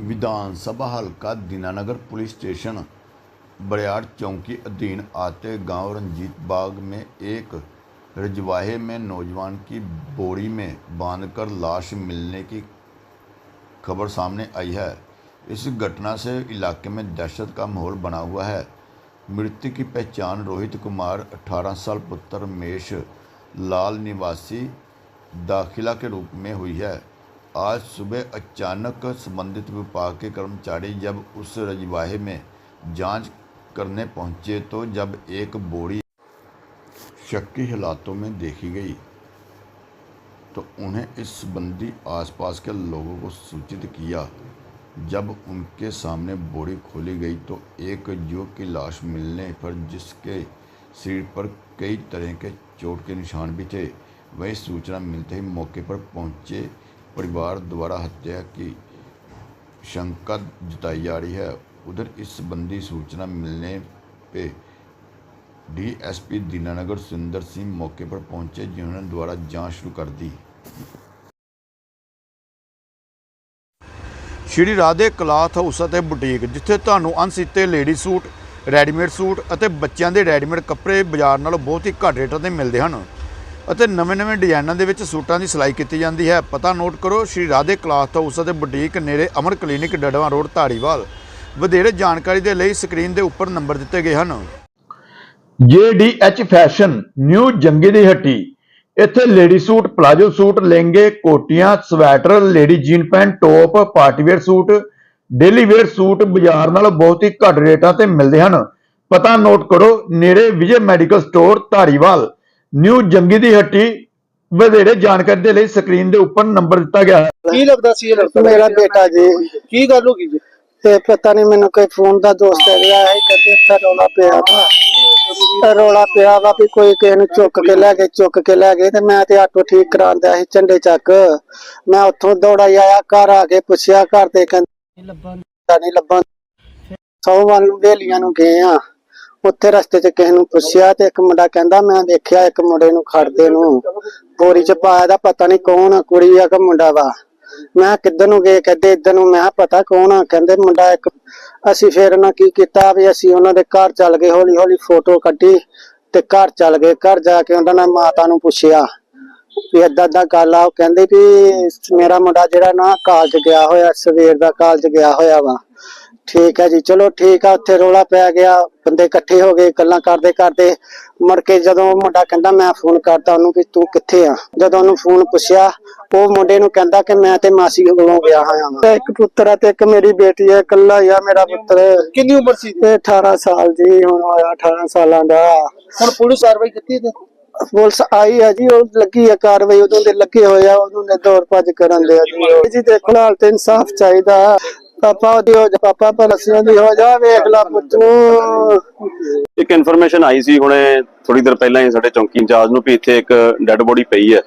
विधान हलका Dinanagar police station बरियार चौकी अधीन आते गाँव रंजीत बाग में एक रजवाहे में नौजवान की बोरी में बांधकर लाश मिलने की खबर सामने आई है। इस घटना से इलाके में दहशत का माहौल बना हुआ है। मृत्यु की पहचान रोहित कुमार 18 साल पुत्र रमेश लाल निवासी दाखिला के रूप में हुई है। आज सुबह अचानक संबंधित विभाग के कर्मचारी जब उस रजवाहे में जाँच करने पहुँचे तो जब एक बोरी शक्की हालातों में देखी गई तो उन्हें इस संबंधी आसपास के लोगों को सूचित किया। जब उनके सामने बोरी खोली गई तो एक युवक की लाश मिलने पर जिसके शरीर पर कई तरह के चोट के निशान भी थे, वही सूचना मिलते ही मौके पर पहुँचे परिवार द्वारा हत्या की शंका जताई जा रही है उधर इस संबंधी सूचना मिलने पे डीएसपी दीनानगर सुंदर सिंह मौके पर पहुंचे जिन्होंने द्वारा जांच शुरू कर दी ਸ਼੍ਰੀ ਰਾਧੇ ਕਲਾਥ ਹਾਊਸ ਅਤੇ ਬੁਟੀਕ ਜਿੱਥੇ ਤੁਹਾਨੂੰ ਅਣਸੀਤੇ ਲੇਡੀ ਸੂਟ ਰੈਡੀਮੇਡ ਸੂਟ ਅਤੇ ਬੱਚਿਆਂ ਦੇ ਰੈਡੀਮੇਡ ਕੱਪੜੇ ਬਾਜ਼ਾਰ ਨਾਲੋਂ ਬਹੁਤ ਹੀ ਘੱਟ ਰੇਟਾਂ ਤੇ ਮਿਲਦੇ ਹਨ ਅਤੇ ਨਵੇਂ-ਨਵੇਂ ਡਿਜ਼ਾਈਨਾਂ ਦੇ ਵਿੱਚ ਸੂਟਾਂ ਦੀ ਸਿਲਾਈ ਕੀਤੀ ਜਾਂਦੀ ਹੈ। ਪਤਾ ਨੋਟ ਕਰੋ, ਸ਼੍ਰੀ ਰਾਧੇ ਕਲਾਥ ਹਾਊਸ ਅਤੇ ਬੁਟੀਕ ਨੇੜੇ ਅਮਰ ਕਲੀਨਿਕ ਡੜਵਾ ਰੋਡ, ਧਾਰੀਵਾਲ। ਵਧੇਰੇ ਜਾਣਕਾਰੀ ਦੇ ਲਈ ਸਕਰੀਨ ਦੇ ਉੱਪਰ ਨੰਬਰ ਦਿੱਤੇ ਗਏ ਹਨ। JDH ਫੈਸ਼ਨ, ਨਿਊ ਜੰਗੀ ਦੀ ਹੱਟੀ। ਇੱਥੇ ਲੇਡੀ ਸੂਟ, ਪਲਾਜੋ ਸੂਟ, ਲਹਿੰਗੇ, ਕੋਟੀਆਂ, sweater, lady jean pant, top party wear suit, daily wear suit ਬਾਜ਼ਾਰ ਨਾਲੋਂ ਬਹੁਤ ਹੀ ਘੱਟ ਰੇਟਾਂ ਤੇ ਮਿਲਦੇ ਹਨ। ਪਤਾ ਨੋਟ ਕਰੋ, ਨੇੜੇ Vijay medical store, Dhariwal. New Jangi ਦੀ ਹੱਟੀ ਵਧੇਰੇ ਜਾਣਕਾਰੀ ਦੇ ਲਈ ਸਕਰੀਨ ਦੇ ਉੱਪਰ ਨੰਬਰ ਦਿੱਤਾ ਗਿਆ ਹੈ। ਕੀ ਲੱਗਦਾ ਸੀ ਇਹ ਲੜਕਾ? ਮੇਰਾ ਬੇਟਾ ਜੀ। ਕੀ ਗੱਲ ਹੋ ਗਈ ਜੀ? ਤੇ ਪਤਾ ਨਹੀਂ ਮੈਨੂੰ ਕੋਈ ਫੋਨ ਦਾ ਦੋਸਤ ਰਿਹਾ ਹੈ ਕਹਿੰਦੇ ਇੱਥੇ ਰੌਲਾ ਪਿਆ ਵਾ। ਰੌਲਾ ਪਿਆ ਵਾ ਵੀ ਕੋਈ ਕਿਸੇ ਨੂੰ ਚੁੱਕ ਕੇ ਲੈ ਗਏ ਚੁੱਕ ਕੇ ਲੈ ਗਏ ਤੇ ਮੈਂ ਤੇ ਆਟੋ ਠੀਕ ਕਰਾਉਂਦਾ ਸੀ ਝੰਡੇ ਚੱਕ। ਮੈਂ ਉੱਥੋਂ ਦੌੜਾ ਹੀ ਆਇਆ ਘਰ ਆ ਕੇ ਪੁੱਛਿਆ ਘਰ ਦੇ ਕਹਿੰਦੇ ਲੱਭਣ ਨਹੀਂ ਲੱਭਣ ਸੌ ਵੱਲ ਨੂੰ ਵੇਲੀਆਂ ਨੂੰ ਗਏ ਆ। ਉੱਥੇ ਰਸਤੇ 'ਚ ਕਿਸੇ ਨੂੰ ਪੁੱਛਿਆ ਤੇ ਇੱਕ ਮੁੰਡਾ ਕਹਿੰਦਾ, ਮੈਂ ਵੇਖਿਆ ਇੱਕ ਮੁੰਡੇ ਨੂੰ ਖੜਦੇ ਨੂੰ। ਬੋਰੀ 'ਚ ਪਾਇਆ ਦਾ ਪਤਾ ਨਹੀਂ ਕੌਣ ਆ, ਕੁੜੀ ਆ ਕਿ ਮੁੰਡਾ ਵਾ। ਮੈਂ ਕਿਹਾ ਕਿੱਧਰ ਨੂੰ ਗਏ, ਕਹਿੰਦੇ ਇੱਧਰ ਨੂੰ। ਮੈਂ ਪਤਾ ਕੌਣ ਆ? ਕਹਿੰਦੇ ਮੁੰਡਾ ਇੱਕ, ਅਸੀਂ ਫੇਰ ਉਹਨਾਂ ਕੀ ਕੀਤਾ ਵੀ ਅਸੀਂ ਉਹਨਾਂ ਦੇ ਘਰ ਚੱਲ ਗਏ ਹੌਲੀ ਹੌਲੀ ਫੋਟੋ ਕੱਢੀ ਤੇ ਘਰ ਚੱਲ ਗਏ। ਘਰ ਜਾ ਕੇ ਉਹਨਾਂ ਨੇ ਮਾਤਾ ਨੂੰ ਪੁੱਛਿਆ ਵੀ ਏਦਾਂ ਦਾ ਗੱਲ ਆ। ਉਹ ਕਹਿੰਦੇ ਵੀ ਮੇਰਾ ਮੁੰਡਾ ਜਿਹੜਾ ਨਾ ਕਾਲਜ ਗਿਆ ਹੋਇਆ, ਸਵੇਰ ਦਾ ਕਾਲਜ ਗਿਆ ਹੋਇਆ ਵਾ। ਠੀਕ ਹੈ ਜੀ ਚਲੋ ਠੀਕ ਆ ਉੱਥੇ ਰੋਲਾ ਪੈ ਗਿਆ ਬੰਦੇ ਇਕੱਠੇ ਹੋ ਗਏ ਗੱਲਾਂ ਕਰਦੇ ਕਰਦੇ ਮੁੜ ਕੇ ਜਦੋਂ ਮੁੰਡਾ ਕਹਿੰਦਾ ਮੈਂ ਫੋਨ ਕਰਤਾ ਉਹਨੂੰ ਵੀ ਤੂੰ ਕਿੱਥੇ ਆ? ਜਦੋਂ ਉਹਨੂੰ ਫੋਨ ਪੁੱਛਿਆ ਉਹ ਮੁੰਡੇ ਨੂੰ ਕਹਿੰਦਾ ਕਿ ਮੈਂ ਤੇ ਮਾਸੀ ਕੋਲੋਂ ਗਿਆ ਹੋਇਆ ਵਾਂ। ਇੱਕ ਪੁੱਤਰ ਆ ਤੇ ਇੱਕ ਮੇਰੀ ਬੇਟੀ ਹੈ ਇਕੱਲਾ ਹੀ ਆ ਮੇਰਾ ਪੁੱਤਰ। ਕਿੰਨੀ ਉਮਰ ਸੀ? ਇਹ 18 ਸਾਲ ਜੀ ਹੁਣ ਹੋਇਆ 18 ਸਾਲਾਂ ਦਾ। ਹੁਣ ਪੁਲਿਸ ਕਾਰਵਾਈ ਕੀਤੀ ਤੇ ਪੁਲਿਸ ਆਈ ਹੈ ਜੀ ਉਹ ਲੱਗੀ ਹੈ ਕਾਰਵਾਈ ਉਦੋਂ ਦੇ ਲੱਗੇ ਹੋਏ ਆ ਉਦੋਂ ਦੇ ਦੌੜ ਭੱਜ ਕਰਨ ਦੇ ਆ। ਜੀ। ਦੇਖੋ ਹਾਲ ਤੇ ਇਨਸਾਫ ਚਾਹੀਦਾ। ਪਾਪਾ ਉਹਦੀ ਹੋ ਜਾ ਪਾਪਾ ਪਲਸੀਆਂ ਦੀ ਹੋ ਜਾ ਵੇਖ ਲਾ ਪੁੱਤ। ਇੱਕ ਇਨਫੋਰਮੇਸ਼ਨ ਆਈ ਸੀ ਹੁਣੇ ਥੋੜੀ ਦੇਰ ਪਹਿਲਾਂ ਹੀ ਸਾਡੇ ਚੌਂਕੀ ਇੰਚਾਰਜ ਨੂੰ ਵੀ ਇੱਥੇ ਇੱਕ ਡੈੱਡ ਬੋਡੀ ਪਈ ਹੈ।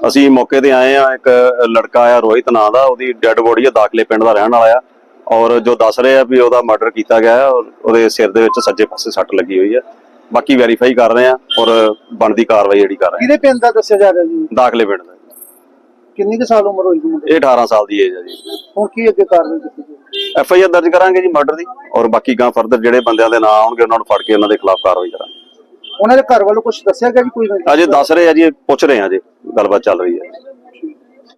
ਅਸੀਂ ਮੌਕੇ ਤੇ ਆਏ ਆ ਇੱਕ ਲੜਕਾ ਆ ਰੋਹਿਤ ਨਾਂ ਦਾ ਉਹਦੀ ਡੈੱਡ ਬੋਡੀ ਹੈ ਦਾਖਲੇ ਪਿੰਡ ਦਾ ਰਹਿਣ ਵਾਲਾ ਆ। ਔਰ ਜੋ ਦੱਸ ਰਹੇ ਆ ਵੀ ਉਹਦਾ ਮਰਡਰ ਕੀਤਾ ਗਿਆ ਹੈ ਔਰ ਉਹਦੇ ਸਿਰ ਦੇ ਵਿੱਚ ਸੱਜੇ ਪਾਸੇ ਸੱਟ ਲੱਗੀ ਹੋਈ ਹੈ। ਬਾਕੀ ਵੈਰੀਫਾਈ ਕਰ ਰਹੇ ਆ ਔਰ ਬਣਦੀ ਕਾਰਵਾਈ ਜਿਹੜੀ ਕਰ ਰਹੇ ਕਿਹਦੇ ਪਿੰਡ ਦਾ ਦੱਸਿਆ ਜਾ ਰਿਹਾ ਜੀ? ਆ ਦਾਖਲੇ ਪਿੰਡ ਦਾ। ਕਿੰਨੀ ਕੁ ਸਾਲ ਉਮਰ ਹੋਈ ਜੀ ਮੁੰਡੇ? ਇਹ 18 ਸਾਲ ਦੀ ਏਜ ਹੈ ਜੀ। ਹੁਣ ਕੀ ਅੱਗੇ ਕਾਰਵਾਈ ਕੀਤੀ ਜੀ ਐਫ ਆਈ ਆਰ ਦਰਜ ਕਰਾਂਗੇ ਜੀ ਮਰਡਰ ਦੀ ਔਰ ਬਾਕੀ ਗਾਂ ਫਰਦਰ ਜਿਹੜੇ ਬੰਦਿਆਂ ਦੇ ਨਾਂ ਆਉਣਗੇ ਉਹਨਾਂ ਨੂੰ ਫੜ ਕੇ ਉਹਨਾਂ ਦੇ ਖਿਲਾਫ ਕਾਰਵਾਈ ਕਰਾਂਗੇ। ਉਹਨਾਂ ਦੇ ਘਰ ਵੱਲੋਂ ਕੁਝ ਦੱਸਿਆ ਗਿਆ ਜੀ ਕੋਈ ਅਜੇ ਦੱਸ ਰਹੇ ਆ ਜੀ ਪੁੱਛ ਰਹੇ ਆ ਜੀ ਗੱਲਬਾਤ ਚੱਲ ਰਹੀ ਹੈ।